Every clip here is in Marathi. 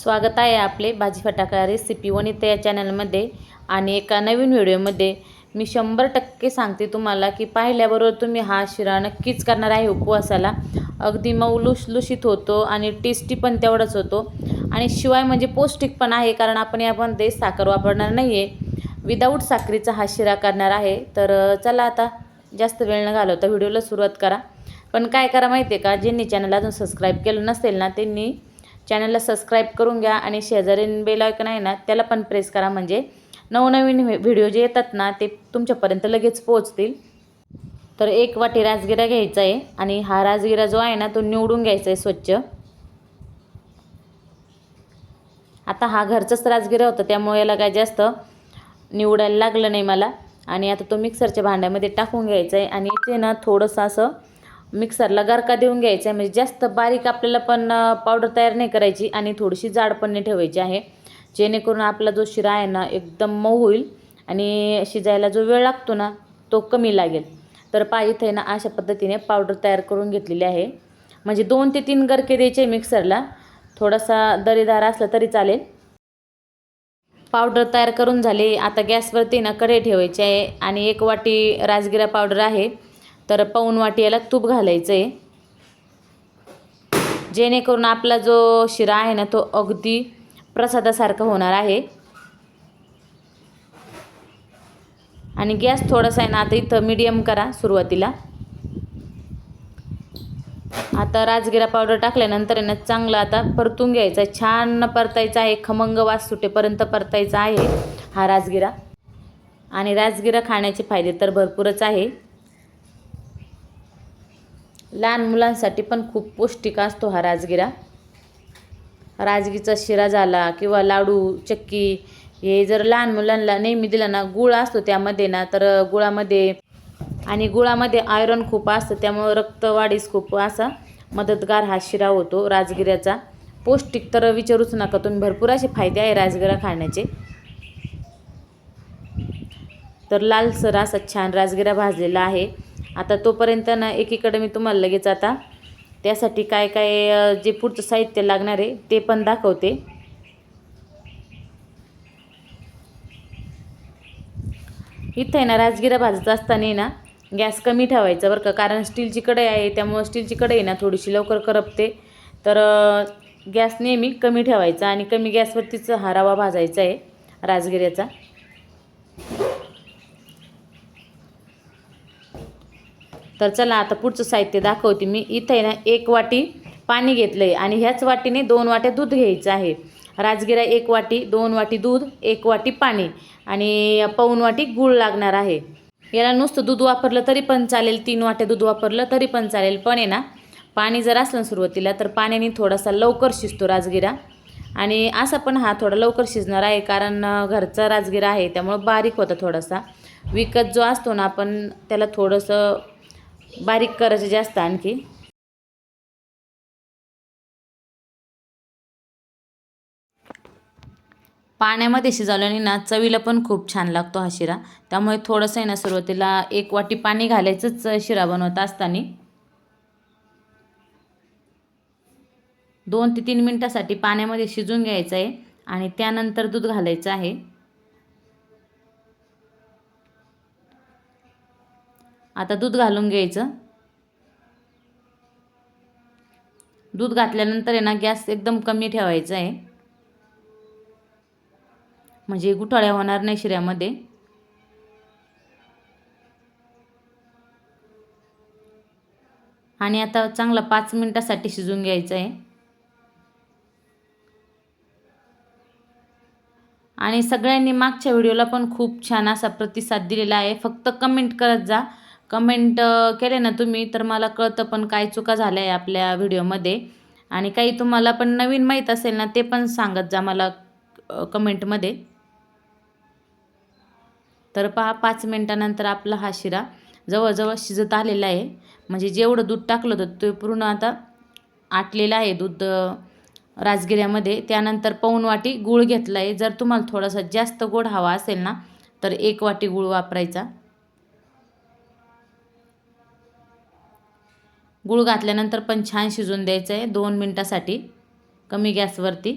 स्वागत आहे आपले भाजी फटाका रेसिपी वनिता या चॅनलमध्ये आणि एका नवीन व्हिडिओमध्ये मी शंभर टक्के सांगते तुम्हाला की पाहिल्याबरोबर तुम्ही हा शिरा नक्कीच करणार आहे उपवासाला. अगदी मऊ लुसलुशीत होतो आणि टेस्टी पण तेवढाच होतो. आणि शिवाय म्हणजे पौष्टिक पण आहे कारण आपण यामध्ये साखर वापरणार नाही आहे विदाऊट साखरेचा हा शिरा करणार आहे. तर चला आता जास्त वेळ न घालवता व्हिडिओला सुरुवात करा. पण काय करा माहिती आहे का? ज्यांनी चॅनल अजून सबस्क्राईब केलं नसेल ना त्यांनी चॅनलला सबस्क्राईब करून घ्या आणि शेजारीन बेल आयकन आहे ना त्याला पण प्रेस करा. म्हणजे नवनवीन व्हि- व्हिडिओ जे येतात ना ते तुमच्यापर्यंत लगेच पोहोचतील. तर एक वाटी राजगिरा घ्यायचा आहे आणि हा राजगिरा जो आहे ना तो निवडून घ्यायचा आहे स्वच्छ. आता हा घरचाच राजगिरा होता त्यामुळे याला काय जास्त निवडायला लागलं नाही मला. आणि आता तो मिक्सरच्या भांड्यामध्ये टाकून घ्यायचा आहे. आणि ते ना थोडंसं असं मिक्सरला गरका देऊन घ्यायचा आहे. म्हणजे जास्त बारीक आपल्याला पण पावडर तयार नाही करायची आणि थोडीशी जाड पण नाही ठेवायची आहे. जेणेकरून आपला जो शिरा आहे ना एकदम मऊ होईल आणि शिजायला जो वेळ लागतो ना तो कमी लागेल. तर पा इथे ना अशा पद्धतीने पावडर तयार करून घेतलेली आहे. म्हणजे दोन ते तीन गरके द्यायचे मिक्सरला. थोडासा दरीदार असला तरी चालेल. पावडर तयार करून झाले. आता गॅसवरती ना कढई ठेवायची आहे आणि एक वाटी राजगिरा पावडर आहे. तर पाऊण वाटी याला तूप घालायचं आहे जेणेकरून आपला जो शिरा आहे ना तो अगदी प्रसादासारखा होणार आहे. आणि गॅस थोडासा आहे ना आता इथं मीडियम करा सुरुवातीला. आता राजगिरा पावडर टाकल्यानंतर आहे ना चांगलं आता परतून घ्यायचं आहे. छान परतायचा आहे खमंग वास सुटेपर्यंत परतायचा आहे हा राजगिरा. आणि राजगिरा खाण्याचे फायदे तर भरपूरच आहे. लहान मुलांसाठी पण खूप पौष्टिक असतो हा राजगिरा. राजगीचा शिरा झाला किंवा लाडू चक्की हे जर लहान मुलांना नेहमी दिला ना गुळ असतो त्यामध्ये ना तर गुळामध्ये आणि गुळामध्ये आयरन खूप असतं त्यामुळं रक्तवाढीस खूप असा मदतगार हा शिरा होतो राजगिऱ्याचा. पौष्टिक तर विचारूच नका तुम्ही भरपूर असे फायदे आहे राजगिरा खाण्याचे. तर लालसर असा छान राजगिरा भाजलेला आहे. आता तोपर्यंत ना एकीकडे मी तुम्हाला लगेच आता त्यासाठी काय काय जे पुढचं साहित्य लागणार आहे ते पण दाखवते. इथं आहे ना राजगिरा भाजत असताना ना गॅस कमी ठेवायचा बरं का कारण स्टीलची कढई आहे त्यामुळं स्टीलची कढई ना थोडीशी लवकर करपते. तर गॅस नेहमी कमी ठेवायचा आणि कमी गॅसवरतीच हा रवा भाजायचा आहे राजगिऱ्याचा. तर चला आता पुढचं साहित्य दाखवते. मी इथं आहे ना एक वाटी पाणी घेतलं आहे आणि ह्याच वाटीने दोन वाट्या दूध घ्यायचं आहे. राजगिरा एक वाटी दोन वाटी दूध एक वाटी पाणी आणि पाऊन वाटी गूळ लागणार आहे. याला नुसतं दूध वापरलं तरी पण चालेल तीन वाट्या दूध वापरलं तरी पण चालेल. पण आहे ना पाणी जर असलं सुरुवातीला तर पाण्याने थोडासा लवकर शिजतो राजगिरा. आणि असा पण हा थोडा लवकर शिजणार आहे कारण घरचा राजगिरा आहे त्यामुळं बारीक होता थोडासा. विकत जो असतो ना आपण त्याला थोडंसं बारीक करायचे जास्त आणखी. पाण्यामध्ये शिजवल्याने ना चवीला पण खूप छान लागतो हा शिरा. त्यामुळे थोडंसं आहे ना सुरुवातीला एक वाटी पाणी घालायचंच शिरा बनवत असताना. दोन ते तीन मिनटासाठी पाण्यामध्ये शिजून घ्यायचं आहे आणि त्यानंतर दूध घालायचं आहे. आता दूध घालून घ्यायचं. दूध घातल्यानंतर आहे ना गॅस एकदम कमी ठेवायचा आहे. म्हणजे गुठाळ्या होणार नाही शिऱ्यामध्ये. आणि आता चांगला पाच मिनटासाठी शिजून घ्यायचं आहे. आणि सगळ्यांनी मागच्या व्हिडिओला पण खूप छान असा प्रतिसाद दिलेला आहे. फक्त कमेंट करत जा. कमेंट केले ना तुम्ही तर मला कळतं पण काय चुका झाल्या आहे आपल्या व्हिडिओमध्ये. आणि काही तुम्हाला पण नवीन माहीत असेल ना ते पण सांगत जा मला कमेंटमध्ये तर पहा पाच मिनटानंतर आपला हा शिरा जवळजवळ शिजत आलेला आहे. म्हणजे जेवढं दूध टाकलं होतं ते पूर्ण आता आटलेलं आहे दूध राजगिऱ्यामध्ये. त्यानंतर पाऊण वाटी गूळ घेतला आहे जर तुम्हाला थोडासा जास्त गोड हवा असेल ना तर एक वाटी गूळ वापरायचा. गुळ घातल्यानंतर पण छान शिजून द्यायचं आहे. दोन मिनटासाठी कमी गॅसवरती.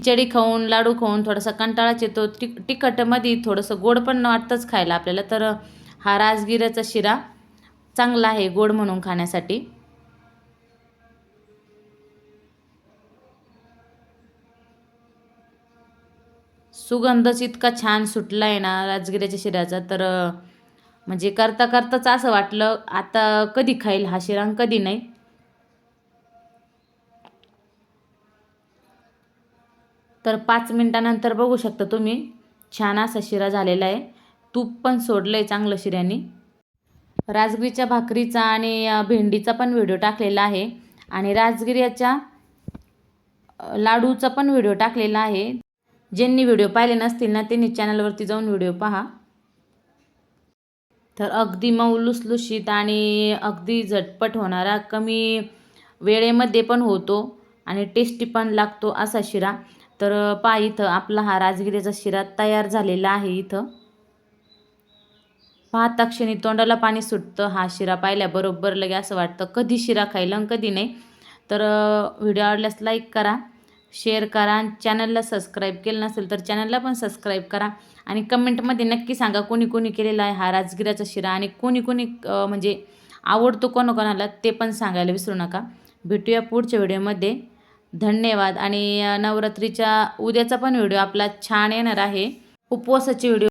खिचडी खाऊन लाडू खाऊन थोडासा कंटाळाच येतो. टिक तिखटमध्ये थोडंसं गोड पण वाटतंच खायला आपल्याला. तर हा राजगिऱ्याचा शिरा चांगला आहे गोड म्हणून खाण्यासाठी. सुगंधच इतका छान सुटला आहे ना राजगिऱ्याच्या शिऱ्याचा. तर म्हणजे करता करताच असं वाटलं आता कधी खाईल हा शिरा कधी नाही. तर पाच मिनटानंतर बघू शकता तुम्ही छान असा शिरा झालेला आहे. तूप पण सोडलं आहे चांगलं शिऱ्याने. राजगिरीच्या भाकरीचा आणि भेंडीचा पण व्हिडिओ टाकलेला आहे. आणि राजगिऱ्याच्या लाडूचा पण व्हिडिओ टाकलेला आहे. ज्यांनी व्हिडिओ पाहिले नसतील ना त्यांनी चॅनलवरती जाऊन व्हिडिओ पहा. तर अगदी मऊ लुसलुशीत आणि अगदी झटपट होणारा कमी वेळेमध्ये पण होतो आणि टेस्टी पण लागतो असा शिरा. तर पहा इथं आपला हा राजगिरीचा शिरा तयार झालेला आहे इथं. पाहता क्षणी तोंडाला पाणी सुटतं हा शिरा पाहिल्याबरोबर लगे असं वाटतं कधी शिरा खायला आणि कधी नाही. तर व्हिडिओ आवडल्यास लाईक करा. शेअर करा. आणि चॅनलला सबस्क्राईब केलं नसेल तर चॅनलला पण सबस्क्राईब करा. आणि कमेंटमध्ये नक्की सांगा कोणी कोणी केलेला आहे हा राजगिराचा शिरा आणि कोणी कोणी म्हणजे आवडतो कोणाकोणाला ते पण सांगायला विसरू नका. भेटूया पुढच्या व्हिडिओमध्ये. धन्यवाद. आणि नवरात्रीच्या उद्याचा पण व्हिडिओ आपला छान येणार आहे. उपवासाचे व्हिडिओ